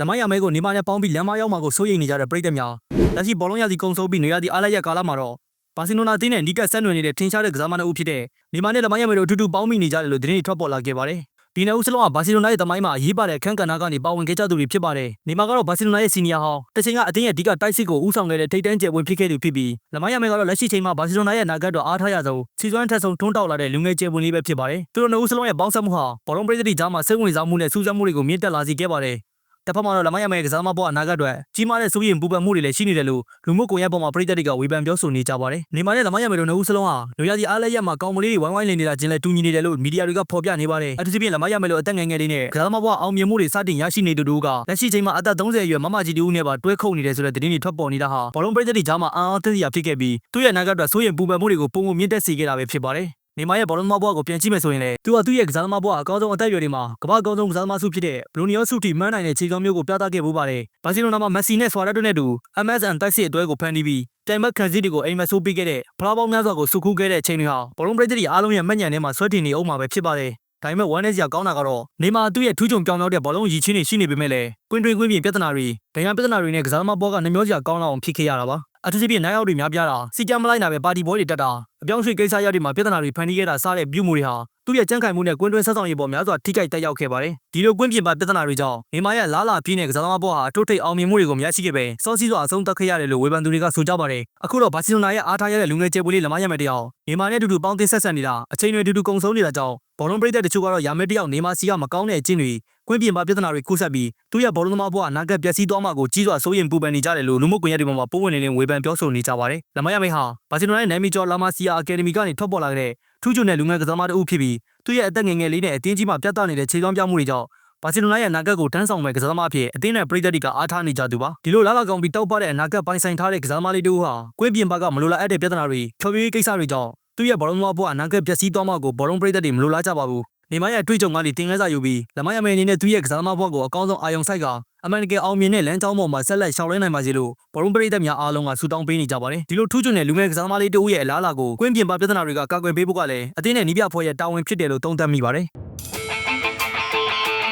လမိုင်းရမဲကိုနေမနဲ့ပေါင်းပြီးလမ်းမရောက်မှာကိုစိုးရိမ်နေကြတဲ့ပရိသတ်များလက်ရှိဘောလုံးရစီကုံဆုံးပြီးနေရာဒီအားလိုက်ရကာလမှာတော့ဘာစီလိုနာအသင်းနဲ့နီးကပ်ဆက်နွယ်နေတဲ့ထင်ရှားတဲ့ကစားမနှစ်ဦးဖြစ်တဲ့နေမနဲ့လမိုင်းရမဲတို့အထူးတူပေါင်းမိနေကြတယ်လို့သတင်းတွေထွက်ပေါ်လာခဲ့ပါတယ်ဒီနှစ်ဦးစလုံးကဘာစီလိုနာရဲ့တမိုင်းမှာအရေးပါတဲ့အခန်းကဏ္ဍကနေပါဝင်ခဲ့ကြသူတွေဖြစ်ပါတယ်။နေမာကတော့ဘာစီလိုနာရဲ့စီနီယာဟောင်းတစ်ချိန်ကအသင်းရဲ့အဓိကတိုက်စစ်ကိုဦးဆောင်ခဲ့တဲ့ထိပ်တန်းကျယ်ဝင်ဖြစ်ခဲ့သူဖြစ်ပြီးလမိုင်းရမဲကတော့လက်ရှိချိန်မှာဘာစီလိုနာရဲ့နာဂတ်တော့အားထားရဆုံးစီစွမ်းထက်ဆုံးထွန်းတောက်လာတဲ့လူငယ်ကျယ်ဝင်လေးပဲဖြစ်ပါတယ်။သူတို့နှစ်ဦးစလုံးရဲ့ပေါင်းစပ်မှုဟာဘောလုံးပရိသတ်တွေကြားမှာစိတ်ဝင်စားမှုနဲ့စူးစမ်းမှုတွေကိုမြင့်တက်လာစေခဲ့ပါတယ်။ တစ်ဖက်မှာတော့လမိုင်းရမဲကစားသမားဘောအနာဂတ်အတွက်ကြီးမားတဲ့စိုးရိမ်ပူပန်မှုတွေလည်းရှိနေတယ်လို့လူမှုကွန်ရက်ပေါ်မှာပရိသတ်တွေကဝေဖန်ပြောဆိုနေကြပါတယ်။နေမာနဲ့လမိုင်းရမဲတို့နှစ်ဦးစလုံးဟာလူရည်အားလည်းရမှာကောင်းမလေးတွေဝိုင်းဝိုင်းလည်နေတာချင်းလဲတူညီနေတယ်လို့မီဒီယာတွေကဖော်ပြနေပါတယ်။အထူးသဖြင့်လမိုင်းရမဲတို့အသက်ငယ်ငယ်လေးနဲ့ကစားသမားဘောအောင်မြင်မှုတွေစတင်ရရှိနေသူတို့ကလက်ရှိချိန်မှာအသက်30အရွယ်မမကြီးတူဦးနဲ့ပါတွဲခုတ်နေတယ်ဆိုတဲ့သတင်းတွေထွက်ပေါ်နေတာဟာဘောလုံးပရိသတ်တွေကြားမှာအံ့အားသင့်စရာဖြစ်ခဲ့ပြီးသူ့ရဲ့အနာဂတ်အတွက်စိုးရိမ်ပူပန်မှုတွေကိုပုံမှန်မြင့်တက်စေခဲ့တာပဲဖြစ်ပါတယ်။ နေမရဲ့ဘောလုံးသမားဘွားကိုပြန်ကြည့်မယ်ဆိုရင်လေသူကသူ့ရဲ့ကစားသမားဘွားအကောင်းဆုံးအသက်အရွယ်တွေမှာကမ္ဘာအကောင်းဆုံးကစားသမားစုဖြစ်တဲ့ဘလိုနီယိုစုတီမန်းနိုင်တဲ့ခြေကောင်းမျိုးကိုပြသခဲ့ဖို့ပါတယ်။ဘာစီလိုနာမှာမက်ဆီနဲ့ဆွာရက်တို့နဲ့တူ MSN တိုက်စစ်အတွဲကိုဖန်တီးပြီးတိုင်မက်ခန်စီတွေကိုအိမ်မက်ဆိုးပေးခဲ့တဲ့ဖလားပေါင်းများစွာကိုစုခုခဲ့တဲ့အချိန်တွေဟာဘောလုံးပရိသတ်တွေအားလုံးရဲ့မှတ်ဉာဏ်ထဲမှာဆွဲတင်နေအောင်မှာပဲဖြစ်ပါတယ်။ဒါပေမဲ့ဝမ်းနည်းစရာကောင်းတာကတော့နေမာသူ့ရဲ့ထူးချွန်ပြောင်းပြောင်းတဲ့ဘောလုံးရည်ချင်းတွေရှိနေပေမဲ့လည်းကွင်းတွင်းကွင်းပြင်ပြဿနာတွေဒဏ်ရာပြဿနာတွေနဲ့ကစားသမားဘောကနှမျောစရာကောင်းလောက်အောင်ဖြစ်ခဲ့ရတာပါ အထူးသဖြင့်နိုင်အောက်တွေများပြားတာစီကြမ်းမလိုက်နာပဲပါတီဘောတွေတက်တာအပြောင်းရွှေ့ကိစ္စရပ်တွေမှာပြဿနာတွေဖန်တီးခဲ့တာစတဲ့ပြုမှုတွေဟာသူ့ရဲ့ကြမ်းခိုင်မှုနဲ့ကွင်းတွင်းဆက်ဆောင်ရေးပေါ်များစွာထိခိုက်တက်ရောက်ခဲ့ပါတယ်ဒီလိုကွင်းပြင်ပါပြဿနာတွေကြောင့်နေမာရဲ့လားလာပြင်းတဲ့ကစားသမားဘောဟာအထိုးထိပ်အောင်မြင်မှုတွေကိုမရရှိခဲ့ပဲစောစီးစွာအဆုံးသတ်ခဲ့ရတယ်လို့ဝေဖန်သူတွေကဆိုကြပါတယ်အခုတော့ဘာစီလိုနာရဲ့အားထားရတဲ့လူငယ်ကျယ်ပွေလေးလမရမယ်တယောက်နေမာနဲ့အတူတူပေါင်းသင်းဆက်ဆံနေတာအချိန်တွေအတူတူကုံဆုံးနေတာကြောင့်ဘောလုံးပရိသတ်တချို့ကတော့ရာမဲတယောက်နေမာစီကမကောင်းတဲ့အကျင့်တွေ ကွင်းပြင်ပါပြဿနာတွေကူးဆက်ပြီးသူ့ရဲ့ဘောလုံးသမားဘဝအနာဂတ်ပျက်စီးသွားမှာကိုကြီးစွာစိုးရိမ်ပူပန်နေကြတယ်လို့လူမှုကွန်ရက်တွေပေါ်မှာပုံဝင်နေနေဝေဖန်ပြောဆိုနေကြပါတယ်။လမယမိတ်ဟာဘာစီလိုနာရဲ့နိုင်မီကျော်လာမာစီယာအကယ်ဒမီကနေထွက်ပေါ်လာတဲ့ထူးချွန်တဲ့လူငယ်ကစားသမားတစ်ဦးဖြစ်ပြီးသူ့ရဲ့အသက်ငယ်ငယ်လေးနဲ့အတင်းကြီးမှပြတ်သားနေတဲ့ခြေစွမ်းပြမှုတွေကြောင့်ဘာစီလိုနာရဲ့အနာဂတ်ကိုတန်းဆောင်မဲ့ကစားသမားအဖြစ်အသင်းနဲ့ပရိသတ်တွေကအားထားနေကြသူပါဒီလိုလာလာကောင်ပြီးတောက်ပတဲ့အနာဂတ်ပိုင်ဆိုင်ထားတဲ့ကစားသမားလေးတို့ဟာကွင်းပြင်ပါကမလိုလားအပ်တဲ့ပြဿနာတွေချော်ပြရေးကိစ္စတွေကြောင့်သူ့ရဲ့ဘောလုံးသမားဘဝအနာဂတ်ပျက်စီးသွားမှာကိုဘောလုံးပရိသတ်တွေမလိုလားကြပါဘူး နေမရဲ့အတွေ့အကြုံကနေတင်ခဲစာယူပြီးလမယမဲအနေနဲ့သူ့ရဲ့ကစားသမားဘဝကိုအကောင်းဆုံးအာရုံစိုက်ကအမေရိကန်အောင်မြင်တဲ့လမ်းကြောင်းပေါ်မှာဆက်လက်ရှောင်လဲနိုင်ပါစေလို့ဘောလုံးပရိသတ်များအားလုံးကဆုတောင်းပေးနေကြပါတယ်ဒီလိုထူးချွန်တဲ့လူငယ်ကစားသမားလေးတဦးရဲ့အလားအလာကိုကွင်းပြင်ပါပြဿနာတွေကကာကွယ်ပေးဖို့ကလည်းအသင်းနဲ့နီးပြဖွဲ့ရဲ့တာဝန်ဖြစ်တယ်လို့သုံးသပ်မိပါတယ်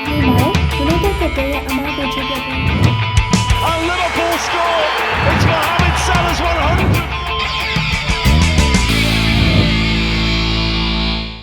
ဒီမှာဒီလိုတက်တဲ့ရဲ့အမားကိုချပြပေး And Liverpool score!